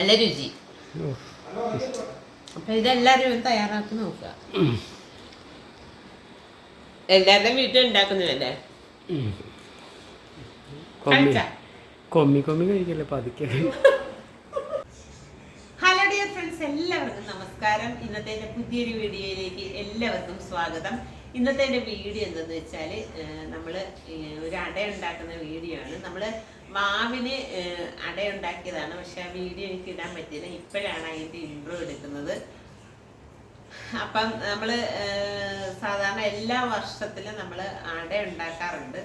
നല്ല രുചി അപ്പൊ ഇതെല്ലാരും തയ്യാറാക്കി നോക്കുക. എല്ലാവരുടെയും വീട്ടിൽ ഉണ്ടാക്കുന്നതല്ലേ കൊമ്മി? കൊമ്മി കൊമ്മി കഴിക്കല്ലേ പതുക്കെ. ഹലോ ഡിയർ ഫ്രണ്ട്സ് എല്ലാവർക്കും നമസ്കാരം. ഇന്നത്തെ എന്റെ പുതിയൊരു വീഡിയോയിലേക്ക് എല്ലാവർക്കും സ്വാഗതം. ഇന്നത്തെ എന്റെ വീഡിയോ എന്തെന്ന് വെച്ചാൽ നമ്മൾ ഒരു അട ഉണ്ടാക്കുന്ന വീഡിയോ ആണ്. നമ്മൾ മാവിന് അടയുണ്ടാക്കിയതാണ്. പക്ഷെ ആ വീഡിയോ എനിക്ക് ഇടാൻ പറ്റിയില്ല. ഇപ്പോഴാണ് അതിന്റെ ഇൻട്രോ എടുക്കുന്നത്. അപ്പം നമ്മൾ സാധാരണ എല്ലാ വർഷത്തിലും നമ്മൾ അട ഉണ്ടാക്കാറുണ്ട്.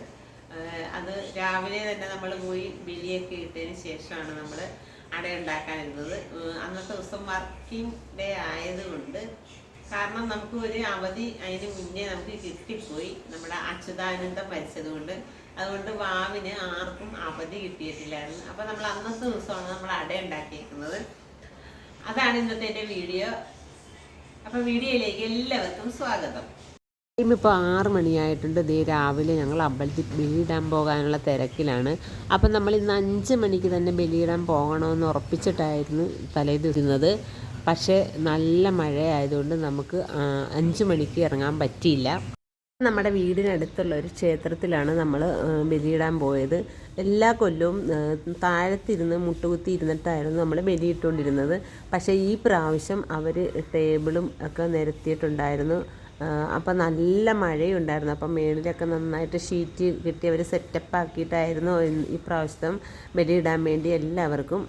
അത് രാവിലെ തന്നെ നമ്മൾ പോയി ബലിയൊക്കെ ഇട്ടതിന് ശേഷമാണ് നമ്മൾ അട ഉണ്ടാക്കാനിരുന്നത് അന്നത്തെ ദിവസം വർക്കിംഗ് ഡേ ആയതുകൊണ്ട് കാരണം നമുക്ക് ഒരു അവധി അതിന് മുന്നേ നമുക്ക് കിട്ടിപ്പോയി നമ്മുടെ അച്യുതാനന്ദം മരിച്ചതുകൊണ്ട് അതുകൊണ്ട് വാവിന് ആർക്കും അവധി കിട്ടിയിട്ടില്ലായിരുന്നു. അപ്പോൾ നമ്മൾ അന്നത്തെ ദിവസമാണ് നമ്മൾ അട ഉണ്ടാക്കിയിരിക്കുന്നത് അതാണ് ഇന്നത്തെ എന്റെ വീഡിയോ. അപ്പൊ വീഡിയോയിലേക്ക് എല്ലാവർക്കും സ്വാഗതം. ടൈം ഇപ്പോൾ ആറ് മണിയായിട്ടുണ്ട്. ദേ രാവിലെ ഞങ്ങൾ അമ്പലത്തിൽ ബലിയിടാൻ പോകാനുള്ള തിരക്കിലാണ്. അപ്പം നമ്മൾ ഇന്ന് അഞ്ച് മണിക്ക് തന്നെ ബലിയിടാൻ പോകണമെന്ന് ഉറപ്പിച്ചിട്ടായിരുന്നു തലേ ദിവസുന്നത് പക്ഷേ നല്ല മഴയായതുകൊണ്ട് നമുക്ക് അഞ്ച് മണിക്ക് ഇറങ്ങാൻ പറ്റിയില്ല. നമ്മുടെ വീടിനടുത്തുള്ള ഒരു ക്ഷേത്രത്തിലാണ് നമ്മൾ ബലിയിടാൻ പോയത്. എല്ലാ കൊല്ലവും താഴത്തിരുന്ന് മുട്ടുകുത്തി ഇരുന്നിട്ടായിരുന്നു നമ്മൾ ബലിയിട്ടുകൊണ്ടിരുന്നത് പക്ഷേ ഈ പ്രാവശ്യം അവർ ടേബിളും ഒക്കെ നിരത്തിയിട്ടുണ്ടായിരുന്നു. അപ്പം നല്ല മഴയുണ്ടായിരുന്നു. അപ്പം മേളിലൊക്കെ നന്നായിട്ട് ഷീറ്റ് കിട്ടി അവർ സെറ്റപ്പ് ആക്കിയിട്ടായിരുന്നു ഈ പ്രാവശ്യം ബലിയിടാൻ വേണ്ടി എല്ലാവർക്കും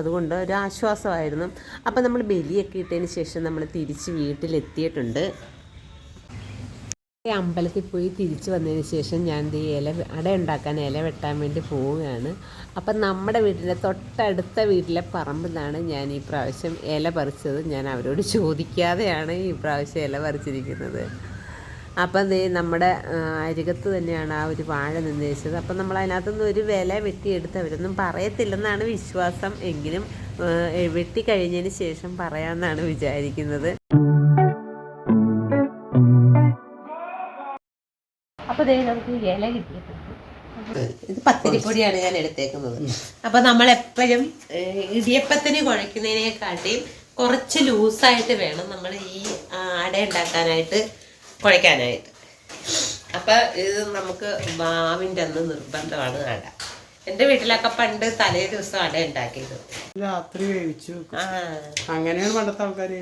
അതുകൊണ്ട് ഒരു ആശ്വാസമായിരുന്നു. അപ്പം നമ്മൾ ബലിയൊക്കെ ഇട്ടതിന് ശേഷം നമ്മൾ തിരിച്ച് വീട്ടിലെത്തിയിട്ടുണ്ട്. അമ്പലത്തിൽ പോയി തിരിച്ചു വന്നതിന് ശേഷം ഞാൻ എന്ത് ഇല അട ഉണ്ടാക്കാൻ ഇല വെട്ടാൻ വേണ്ടി പോവുകയാണ്. അപ്പം നമ്മുടെ വീട്ടിലെ തൊട്ടടുത്ത വീട്ടിലെ പറമ്പിലാണ് ഞാൻ ഈ പ്രാവശ്യം ഇല പറിച്ചത്. ഞാൻ അവരോട് ചോദിക്കാതെയാണ് ഈ പ്രാവശ്യം ഇല പറിച്ചിരിക്കുന്നത്. അപ്പം ദേ നമ്മുടെ അരികത്ത് തന്നെയാണ് ആ ഒരു വാഴ നിന്നേച്ചത്. അപ്പം നമ്മൾ അതിനകത്തുനിന്ന് ഒരു വില വെട്ടിയെടുത്ത് അവരൊന്നും പറയത്തില്ലെന്നാണ് വിശ്വാസം. എങ്കിലും വെട്ടിക്കഴിഞ്ഞതിന് വെട്ടി കഴിഞ്ഞതിന് ശേഷം പറയാമെന്നാണ് വിചാരിക്കുന്നത്. ദേ നമുക്ക് ഇല കിട്ടിയിട്ടുണ്ട്. ഇത് പത്തിരിപ്പൊടിയാണ് ഞാൻ എടുത്തേക്കുന്നത്. അപ്പൊ നമ്മൾ എപ്പോഴും ഇടിയപ്പത്തിന് കുഴയ്ക്കുന്നതിനെക്കാട്ടിയും കുറച്ച് ലൂസായിട്ട് വേണം നമ്മൾ ഈ അട ഉണ്ടാക്കാനായിട്ട് കുഴയ്ക്കാനായിട്ട്. അപ്പൊ ഇത് നമുക്ക് മാവിന്റെ അന്ന് നിർബന്ധമാണ് അട. എന്റെ വീട്ടിലൊക്കെ പണ്ട് തലേ ദിവസം അട ഉണ്ടാക്കിയത്. രാത്രി വേവിച്ചു അങ്ങനെയാണ് പണ്ടത്തെ ആൾക്കാർ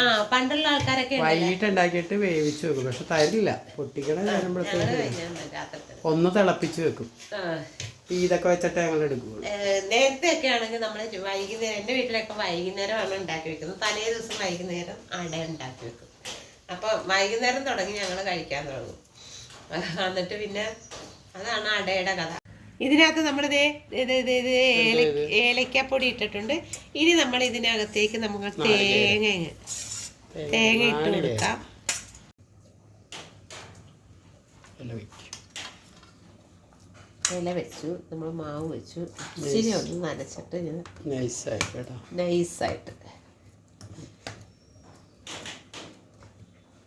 ആ പണ്ടുള്ള ആൾക്കാരൊക്കെ? വൈകിട്ട് ഉണ്ടാക്കിയിട്ട് വേവിച്ചു വെക്കും. പക്ഷെ തരില്ല. പൊട്ടിക്കണ ഒന്ന് തിളപ്പിച്ച് വെക്കും. ഇതൊക്കെ വെച്ചിട്ട് ഞങ്ങൾ എടുക്കുള്ളൂ. നേരത്തെ ഒക്കെ ആണെങ്കിൽ നമ്മൾ വൈകുന്നേരം എന്റെ വീട്ടിലൊക്കെ വൈകുന്നേരമാണ് ഉണ്ടാക്കി വെക്കുന്നത്. തലേ ദിവസം വൈകുന്നേരം അട ഉണ്ടാക്കി വെക്കും. അപ്പൊ വൈകുന്നേരം തുടങ്ങി ഞങ്ങൾ കഴിക്കാൻ തുടങ്ങും. എന്നിട്ട് പിന്നെ അതാണ് അടയുടെ കഥ. ഇതിനകത്ത് നമ്മൾ ഏലക്കാപ്പൊടി ഇട്ടിട്ടുണ്ട്. ഇനി നമ്മൾ ഇതിനകത്തേക്ക് നമുക്ക് തേങ്ങ തേങ്ങ ഇട്ട് കൊടുക്കാം. ഇല വെച്ചു. നമ്മൾ മാവ് വെച്ചു. ഇച്ചിരി ഒന്ന് നനച്ചിട്ട് ഞാൻ നൈസായിട്ട്.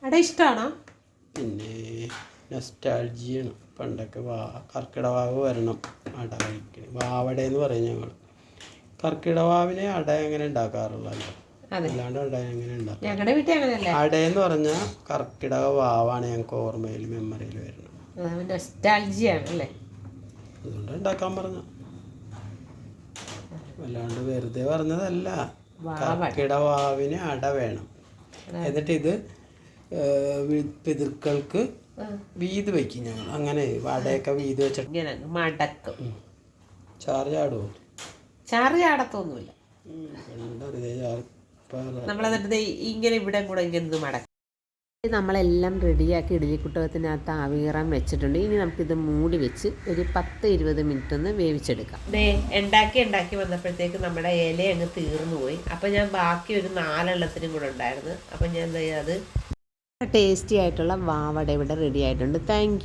അട ഇഷ്ടമാണോ പിന്നെ നൊസ്റ്റാൾജിയാണ് പണ്ടൊക്കെ വാ കർക്കിടവാവ് വരണം അട കഴിക്കണം വാവട എന്ന് പറയും ഞങ്ങൾ കർക്കിടവാവിനെ അട എങ്ങനെ ഉണ്ടാക്കാറുള്ളല്ലോ അല്ലാണ്ട് അട എങ്ങനെ ഉണ്ടാക്കും അട എന്ന് പറഞ്ഞാൽ കർക്കിടക വാവാണ് ഞങ്ങൾക്ക് ഓർമ്മയിൽ മെമ്മറിയിൽ വരുന്നത്. അല്ലേ? അതുകൊണ്ട് ഉണ്ടാക്കാൻ പറഞ്ഞ അല്ലാണ്ട് വെറുതെ പറഞ്ഞതല്ല. കർക്കിടവാവിന് അട വേണം. എന്നിട്ട് ഇത് പിതൃക്കൾക്ക് വീത് വയ്ക്കും ഞങ്ങൾ അങ്ങനെ വടയൊക്കെ വീത് വെച്ചിട്ട് ഇങ്ങനെ മടക്കും. ചാറ് ചാടുമോ ചാറ് ചാടത്തൊന്നുമില്ല. നമ്മളെന്നിട്ട് ഇങ്ങനെ ഇവിടെ കൂടെ ഇങ്ങനെ ഇത് മടക്കും. നമ്മളെല്ലാം റെഡിയാക്കി ഇഡലിക്കുട്ടകത്തിനകത്ത് ആവികറാൻ വെച്ചിട്ടുണ്ട്. ഇനി നമുക്കിത് മൂടി വെച്ച് ഒരു പത്ത് ഇരുപത് മിനിറ്റ് ഒന്ന് വേവിച്ചെടുക്കാം. ദേ ഉണ്ടാക്കി ഉണ്ടാക്കി വന്നപ്പോഴത്തേക്ക് നമ്മുടെ ഇല അങ്ങ് തീർന്നു പോയി. അപ്പം ഞാൻ ബാക്കി ഒരു നാലെണ്ണത്തിനും കൂടെ ഉണ്ടായിരുന്നു. അപ്പം ഞാൻ എന്താ അത് ടേസ്റ്റി ആയിട്ടുള്ള വാവട ഇവിടെ റെഡി ആയിട്ടുണ്ട്. താങ്ക്